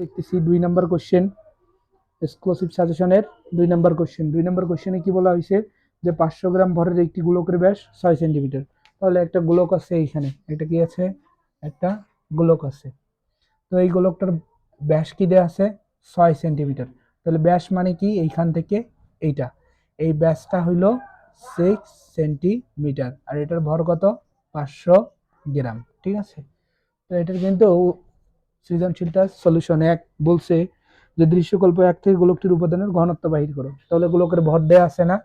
দেখতেছি দুই number question exclusive সাজেশনের দুই নাম্বার কোশ্চেন দুই নাম্বার কোশ্চেনে কি বলা হয়েছে? যে পাঁচশো গ্রাম ভরের একটি গোলকের ব্যাস ছয় সেন্টিমিটার তাহলে একটা গোলক আছে এইখানে। একটা কি আছে? একটা গোলক আছে। তো এই গোলকটার ব্যাস কি দেওয়া আছে? ছয় সেন্টিমিটার তাহলে ব্যাস মানে কি? এইখান থেকে এইটা। এই ব্যাসটা হইল সিক্স সেন্টিমিটার আর এটার ভর কত? পাঁচশো গ্রাম। ঠিক আছে? তো এটার কিন্তু সৃজনশীলটা সলিউশন এক বলছে যে দৃশ্যকল্প এক থেকে গোলকটির উপাদানের ঘনত্ব বাহির করো। তাহলে গোলকের ভর দেয়া আছে না?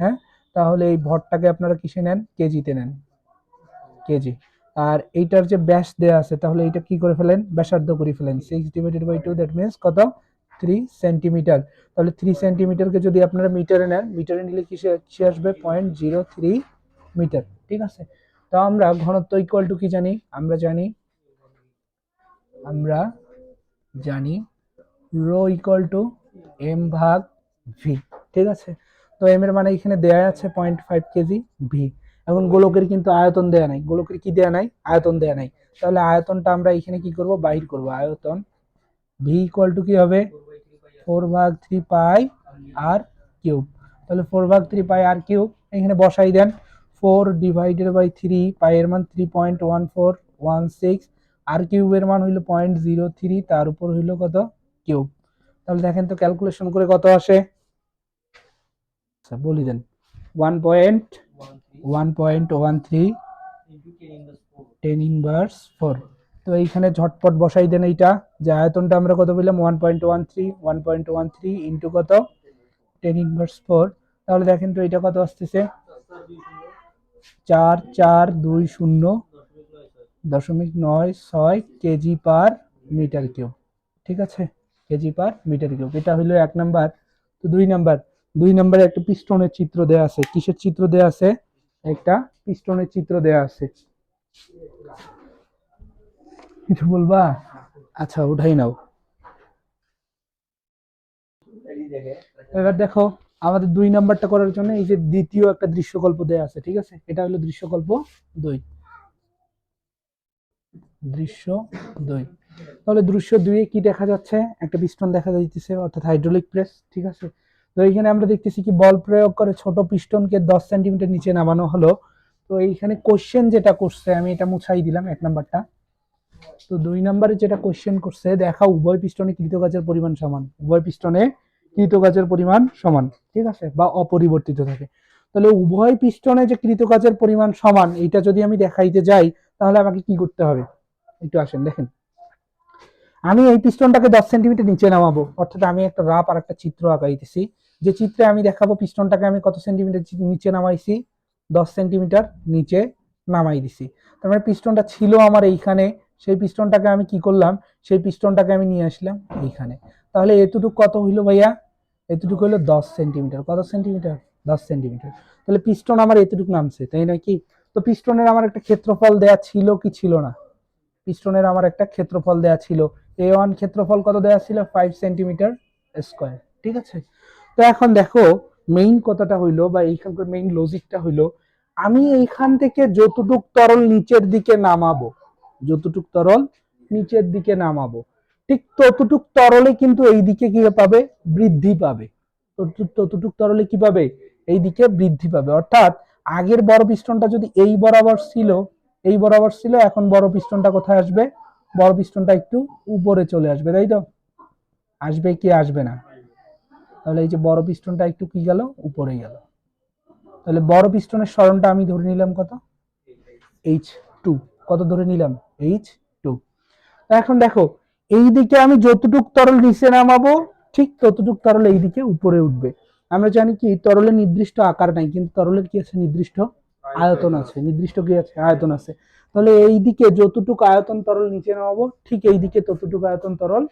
হ্যাঁ? তাহলে এই ভরটাকে আপনারা কিসে নেন? কেজিতে নেন। কেজি আর এইটার যে ব্যাস দেয়া আছে, তাহলে এটা কি করে ফেলেন? ব্যাসার্ধ করে ফেলেন। Six divided by two that means কত? থ্রি সেন্টিমিটার তাহলে থ্রি সেন্টিমিটারকে যদি আপনারা মিটারে নেন মিটারে নিলে কিসে কিসে আসবে? পয়েন্ট জিরো থ্রি মিটার ঠিক আছে? তো আমরা ঘনত্ব ইকুয়াল টু কি জানি? আমরা জানি আমরা জানি রো ইকুয়াল টু এম ভাগ ভি ঠিক আছে? তো এম এর মানে এখানে দেয়া আছে পয়েন্ট ফাইভ কেজি ভি এখন গোলকের কিন্তু আয়তন দেয়া নাই। গোলকের কি দেয়া নাই? আয়তন দেয়া নাই। তাহলে আয়তনটা আমরা এখানে কি করব? বাহির করব। আয়তন ভি ইকুয়াল টু কি হবে? ফোর ভাগ থ্রি পাই আর কিউব তাহলে ফোর ভাগ থ্রি পাই আর কিউব এখানে বসাই দেন। Four divided by three pi এর মান three point one four one six R কিউবের মান হইল পয়েন্ট জিরো থ্রি তার উপর হইল কত? কিউব। তাহলে দেখেন তো ক্যালকুলেশন করে কত আসে? আচ্ছা বলি দেন। One point one point one three ten inverse four তো এইখানে ঝটপট বসাই দেন এইটা। যে আয়তনটা আমরা কত বললাম one point one three one point one three into কত? টেন ইনভার্স ফোর তাহলে দেখেন তো এটা কত আসতেছে? চার চার, দুই, শূন্য। দশমিক নয় ছয় কেজি পার মিটার কিউব। ঠিক আছে? KG per metre cube. এটা হলো এক নাম্বার। তো দুই নাম্বার। দুই নাম্বারে একটা পিস্টনের চিত্র দেয়া আছে। কিসের চিত্র দেয়া আছে? একটা পিস্টনের চিত্র দেয়া আছে। কিছু বলবা? আচ্ছা উঠাই নাও। এবার দেখো, আমাদের দুই নাম্বারটা করার জন্য এই যে দ্বিতীয় একটা দৃশ্যকল্প দেয়া আছে। ঠিক আছে? এটা হলো দৃশ্যকল্প দুই। দৃশ্য দুই। তাহলে দৃশ্য দুইয়ে কি দেখা যাচ্ছে? একটা পিস্টন দেখা যাইতেছে, অর্থাৎ হাইড্রোলিক প্রেস ঠিক আছে? তো এইখানে আমরা দেখতেছি কি বল প্রয়োগ করে ছোট পিস্টনকে দশ সেন্টিমিটার নিচে নামানো হলো। তো এইখানে কোশ্চেন যেটা করছে, আমি এটা মুছাই দিলাম, এক নাম্বারটা। তো দুই নম্বরে যেটা কোশ্চেন করছে, দেখা উভয় পিস্টনে কৃতকাজের পরিমাণ সমান। উভয় পিস্টনে কৃতকাজের পরিমাণ সমান, ঠিক আছে? বা অপরিবর্তিত থাকে। তাহলে উভয় পিস্টনে যে কৃতকাজের পরিমাণ সমান, এইটা যদি আমি দেখাইতে যাই, তাহলে আমাকে কি করতে হবে? একটু আসেন, দেখেন। আমি এই পিস্টনটাকে দশ সেন্টিমিটার নিচে নামাবো। অর্থাৎ আমি একটা রাপ আর একটা চিত্র আঁকাইতেছি। যে চিত্রে আমি দেখাবো পিস্টনটাকে, আমি কত সেন্টিমিটার নিচে নামাইছি? দশ সেন্টিমিটার নিচে নামাই দিছি। তার মানে পিস্টনটা ছিল আমার এইখানে। সেই পিস্টনটাকে আমি কি করলাম? সেই পিস্টনটাকে আমি নিয়ে আসলাম এইখানে। তাহলে এতটুকু কত হইল ভাইয়া? এতটুকু হলো দশ সেন্টিমিটার। কত সেন্টিমিটার? দশ সেন্টিমিটার। তাহলে পিস্টন আমার এতটুকু নামছে, তাই নয় কি তো পিস্টনের আমার একটা ক্ষেত্রফল দেয়া ছিল কি ছিল না? পিস্টনের আমার একটা ক্ষেত্রফল দেয়া ছিল। এ ওয়ান ক্ষেত্রফল কত দেয়া ছিল? ফাইভ সেন্টিমিটার স্কোয়ার ঠিক আছে? তো এখন দেখো মেইন কথাটা হইল বা এইখানকার মেইন লজিকটা হইল, আমি এইখান থেকে যতটুক তরল নিচের দিকে নামাবো, যতটুক তরল নিচের দিকে নামাবো, ঠিক ততটুক তরলে কিন্তু এই দিকে কি পাবে? বৃদ্ধি পাবে। ততটুক তরলে কি পাবে? এই দিকে বৃদ্ধি পাবে। অর্থাৎ আগের বড় পিস্টনটা যদি এই বরাবর ছিল এই বরাবর ছিল, এখন বড় পিস্টনটা কোথায় আসবে? বড় পিস্টনটা একটু উপরে চলে আসবে, তাই তো? আসবে কি আসবে না? তাহলে এই যে বড় পিস্টনটা একটু কি গেল? উপরে গেল। তাহলে বড় পিস্টনের স্মরণটা আমি ধরে নিলাম কত? এইচ টু কত ধরে নিলাম? এইচ টু এখন দেখো, এই দিকে আমি যতটুক তরল নিচে নামাবো, ঠিক ততটুক তরল এই দিকে উপরে উঠবে। আমরা জানি কি তরলের নির্দিষ্ট আকার নাই, কিন্তু তরলের কি আছে? নির্দিষ্ট আয়তন আছে নির্দিষ্ট কি আছে? আয়তন আছে। তাহলে এই দিকে যতটুকু আয়তন তরল নিচে নামাবো ঠিক এই দিকে ততটুকু আয়তন তরল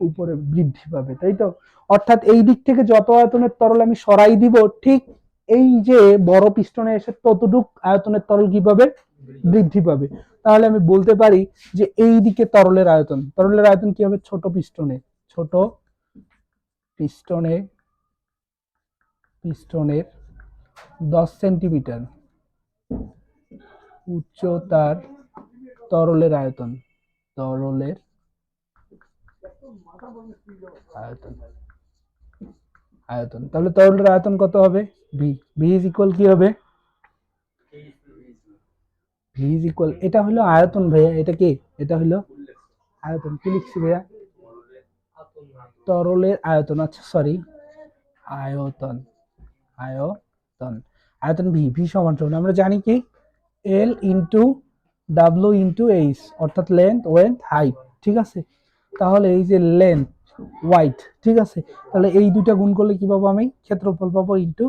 উপরে বৃদ্ধি পাবে তাই তো? অর্থাৎ এই দিক থেকে যত আয়তনের তরল আমি সরাই দিব ঠিক এই যে বড় পিস্টনে এসে ততটুক আয়তনের তরল কি পাবে বৃদ্ধি পাবে। তাহলে আমি বলতে পারি যে এই দিকে তরলের আয়তন তরলের আয়তন কি হবে? ছোট পিস্টনে ছোট পিস্টনে পিস্টনের দশ সেন্টিমিটার। উচ্চতার তরলের আয়তন তরলের আয়তন আয়তন। তাহলে তরলের আয়তন কত হবে? ভি ভি ইজ ইকুয়াল কি হবে? ভি ইজ ইকুয়াল এটা হলো আয়তন ভাইয়া, এটা কি? এটা হলো আয়তন। কি লিখছি ভাইয়া? তরলের আয়তন আচ্ছা সরি আয়তন আয়তন। আয়তন ভি ভি সমান সমান, আমরা জানি কি? L into W into H অর্থাৎ লেন্থ ওয়েন্থ হাইট ঠিক আছে? তাহলে এই যে লেন্থ ওয়াইট ঠিক আছে? তাহলে এই দুইটা গুণ করলে কি পাবো আমি? ক্ষেত্রফল পাবো ইন্টু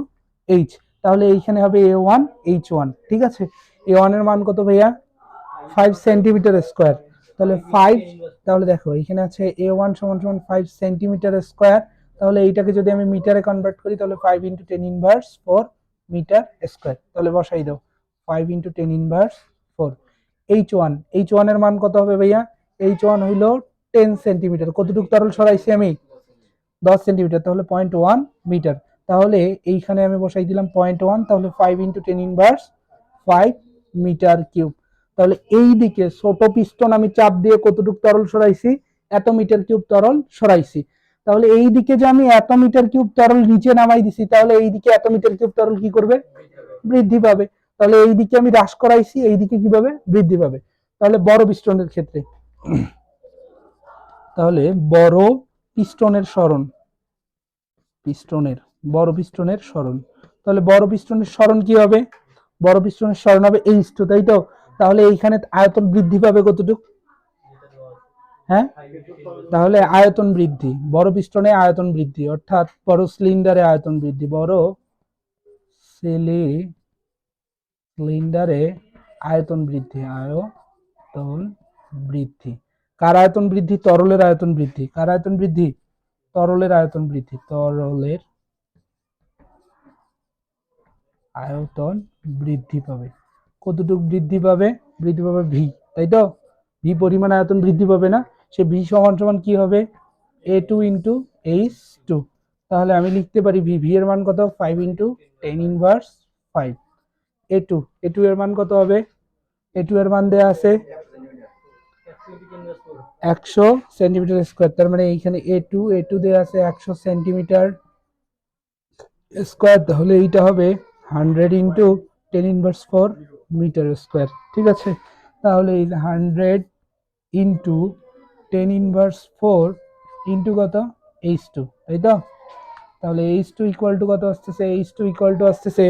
এইচ তাহলে এইখানে হবে এ ওয়ান এইচ ওয়ান ঠিক আছে? এ ওয়ানের মান কত ভাইয়া? ফাইভ সেন্টিমিটার স্কোয়ার তাহলে ফাইভ তাহলে দেখো এখানে আছে এ ওয়ান সমান সমান ফাইভ সেন্টিমিটার স্কোয়ার তাহলে এইটাকে যদি আমি মিটারে কনভার্ট করি, তাহলে five into ten inverse four metre square তাহলে বসাই দাও। Five into ten inverse four H one H ওয়ানের মান কত হবে ভাইয়া? এইচ ওয়ান হইল টেন সেন্টিমিটার কতটুকু তরল সরাইছি আমি? দশ সেন্টিমিটার তাহলে পয়েন্ট ওয়ান মিটার তাহলে এইখানে আমি বসাই দিলাম পয়েন্ট ওয়ান তাহলে five into ten inverse five metre cube তাহলে এই দিকে ছোট পিস্টন আমি চাপ দিয়ে কতটুকু তরল সরাইছি? এত মিটার কিউব তরল সরাইছি। তাহলে এই দিকে যে আমি এত মিটার কিউব তরল নিচে নামাই দিছি, তাহলে এই দিকে এত মিটার কিউব তরল কি করবে? বৃদ্ধি পাবে। তাহলে এই দিকে আমি হ্রাস করাইছি এই দিকে কীভাবে? বৃদ্ধি পাবে। তাহলে বড় পিস্টনের ক্ষেত্রে। তাহলে বড় পিস্টনের সরণ। পিস্টনের বড় পিস্টনের সরণ। তাহলে বড় পিস্টনের সরণ কি হবে? বড় পিস্টনের সরণ হবে এইচ টু তাই তো? তাহলে এইখানে আয়তন বৃদ্ধি পাবে কতটুকু? হ্যাঁ? তাহলে আয়তন বৃদ্ধি, বড় পিস্টনে আয়তন বৃদ্ধি, অর্থাৎ বড় সিলিন্ডারে আয়তন বৃদ্ধি, বড় সিলি সিলিন্ডারে আয়তন বৃদ্ধি আয়তন বৃদ্ধি। কার আয়তন বৃদ্ধি? তরলের আয়তন বৃদ্ধি। কার আয়তন বৃদ্ধি? তরলের আয়তন বৃদ্ধি। তরলের আয়তন বৃদ্ধি পাবে। কতটুকু বৃদ্ধি পাবে? বৃদ্ধি পাবে ভি তাই তো? ভি পরিমাণ আয়তন বৃদ্ধি পাবে না? সে ভি সমান সমান কি হবে? A two into H two তাহলে আমি লিখতে পারি ভি ভি এর মান কত? Five into ten inverse five A two A two এর মান কত হবে? এ টু এর মান দেওয়া আছে একশো সেন্টিমিটার স্কোয়ার। তার মানে এইখানে এ টু এ টু দেওয়া আছে একশো সেন্টিমিটার স্কোয়ার। তাহলে এইটা হবে hundred into ten inverse four metre square. ঠিক আছে? তাহলে এই hundred into ten inverse four into কত? এইচ টু তাই তো? তাহলে এইচ টু ইকুয়াল টু কত আসতেছে? এইচ টু ইকুয়াল টু আসতেছে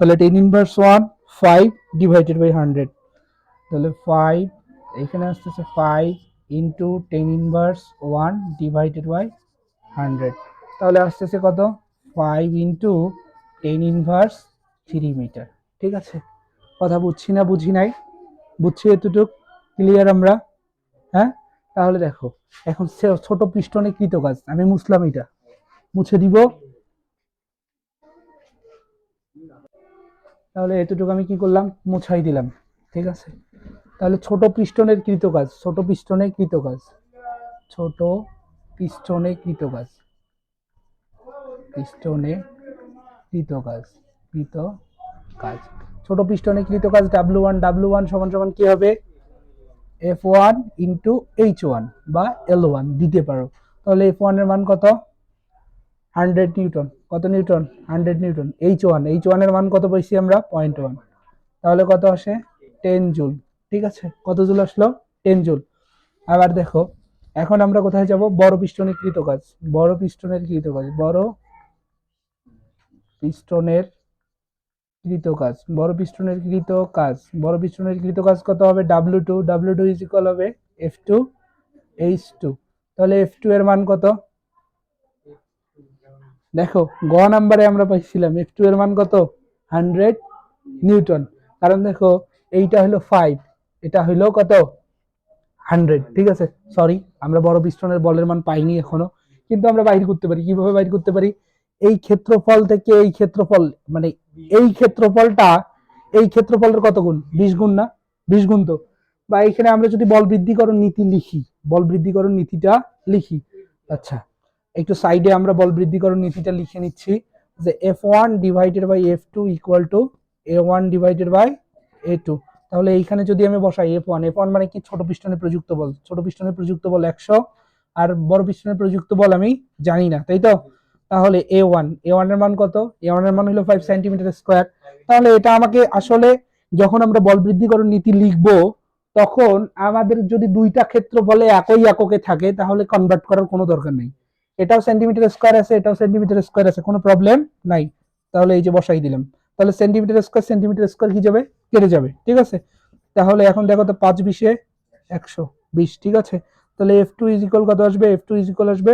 তাহলে ten inverse one five divided by hundred তাহলে ফাইভ এখানে আসতেছে five into ten inverse one divided by hundred তাহলে আসতেছে কত? Five into ten inverse three metre ঠিক আছে? কথা বুঝছি না, বুঝি নাই? বুঝছি এতটুক? ক্লিয়ার আমরা? হ্যাঁ? তাহলে দেখো, এখন ছোট পিস্টনে কৃত কাজ আমি মুছলাম এটা। মুছে দিব। তাহলে এতটুকু আমি কি করলাম? মুছাই দিলাম, ঠিক আছে? তাহলে ছোট পিস্টনের কৃত কাজ, ছোট পিস্টনে কৃত কাজ, ছোট পিস্টনে কৃত কাজ, পিস্টনে কৃত কাজ কৃত কাজ। ছোট পিস্টনে কৃত কাজ ডাব্লু ওয়ান ডাব্লু ওয়ান সমান সমান কি হবে? F one into H one বা এল ওয়ান দিতে পারো। তাহলে এফ ওয়ানের মান কত? Hundred newton. কত newton? Hundred newton. H one. H ওয়ানের মান কত পাইছি আমরা? Point one. তাহলে কত আসে? Ten joule. ঠিক আছে? কত জুল আসলো? Ten joule. আবার দেখো, এখন আমরা কোথায় যাব? বড় পিস্টনের কৃত কাজ। বড় পিস্টনের কৃত কাজ। বড় পিস্টনের কৃত কাজ। বড় পিস্টনের কৃত কাজ। বড় পিস্টনের কৃত কাজ কত হবে? W two. W two is equal হবে এফ টু এইচ টু। তাহলে এফ টু এর মান কত? দেখো, গ নাম্বারে আমরা পাইছিলাম এফ টু এর মান কত? Hundred newton. কারণ দেখো, এইটা হলো ফাইভ এটা হইল কত? হান্ড্রেড ঠিক আছে? সরি আমরা বড় পিস্টনের বলের মান পাইনি এখনও। কিন্তু আমরা বাইর করতে পারি। কীভাবে বাইর করতে পারি? এই ক্ষেত্রফল থেকে এই ক্ষেত্রফল মানে এই ক্ষেত্রফলটা, এই ক্ষেত্রফলের কত গুণ? বিশ গুণ না? বিশ গুণ তো। বা এখানে আমরা যদি বল বৃদ্ধিকরণ নীতি লিখি, বল বৃদ্ধিকরণ নীতিটা লিখি। আচ্ছা একটু সাইডে আমরা বল বৃদ্ধিকরণ নীতিটা লিখে নিচ্ছি যে F one divided by F two equal to A one divided by A two তাহলে এইখানে যদি আমি বসাই এফ ওয়ান এফ ওয়ান মানে কি? ছোট পিস্টনের প্রযুক্ত বল। ছোট পিস্টনের প্রযুক্ত বল একশো, আর বড় পিস্টনের প্রযুক্ত বল আমি জানি না, তাই তো? তাহলে এ ওয়ান এ ওয়ানের মান কত? এ ওয়ানের মান হলো ফাইভ সেন্টিমিটার স্কোয়ার তাহলে এটা আমাকে আসলে যখন আমরা বল বৃদ্ধিকরণ নীতি লিখব, তখন আমাদের যদি দুইটা ক্ষেত্র বলে একই এককে থাকে, তাহলে কনভার্ট করার কোনো দরকার নেই। এটাও সেন্টিমিটার স্কোয়ার আছে, এটাও সেন্টিমিটার স্কোয়ার আছে, কোনো প্রবলেম নাই। তাহলে এই যে বসাই দিলাম। তাহলে সেন্টিমিটার স্কোয়ার সেন্টিমিটার স্কোয়ার কি যাবে? কেটে যাবে, ঠিক আছে? তাহলে এখন দেখো তো পাঁচ বিশে একশো বিশ, ঠিক আছে? তাহলে এফ টু ইজ ইকুয়াল কত আসবে? এফ টু ইজ ইকুয়াল আসবে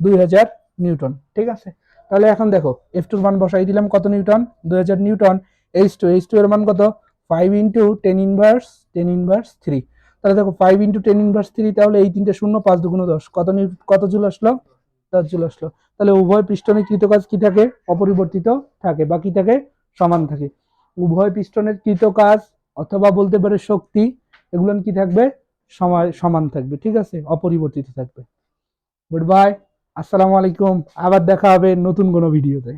দুই হাজার নিউটন, ঠিক আছে? তাহলে এখন দেখো এফ টুর মান বসাই দিলাম কত নিউটন? দুই হাজার newton. H two H two এর মান কত? Five into ten inverse ten inverse three তাহলে দেখো five into ten inverse three তাহলে এই তিনটে শূন্য, পাঁচ দুগুণ দশ। কত কত জুল আসলো? দশ জুল আসলো। তাহলে উভয় পিস্টনে কৃতকাজ কি থাকে? অপরিবর্তিত থাকে, বা কি থাকে? সমান থাকে। উভয় পিস্টনের কৃতকাজ অথবা বলতে পারে শক্তি, এগুলো কি থাকবে? সময় সমান থাকবে, ঠিক আছে? অপরিবর্তিত থাকবে। গুড বাই আসসালামু আলাইকুম। আবার দেখা হবে নতুন কোনো ভিডিওতে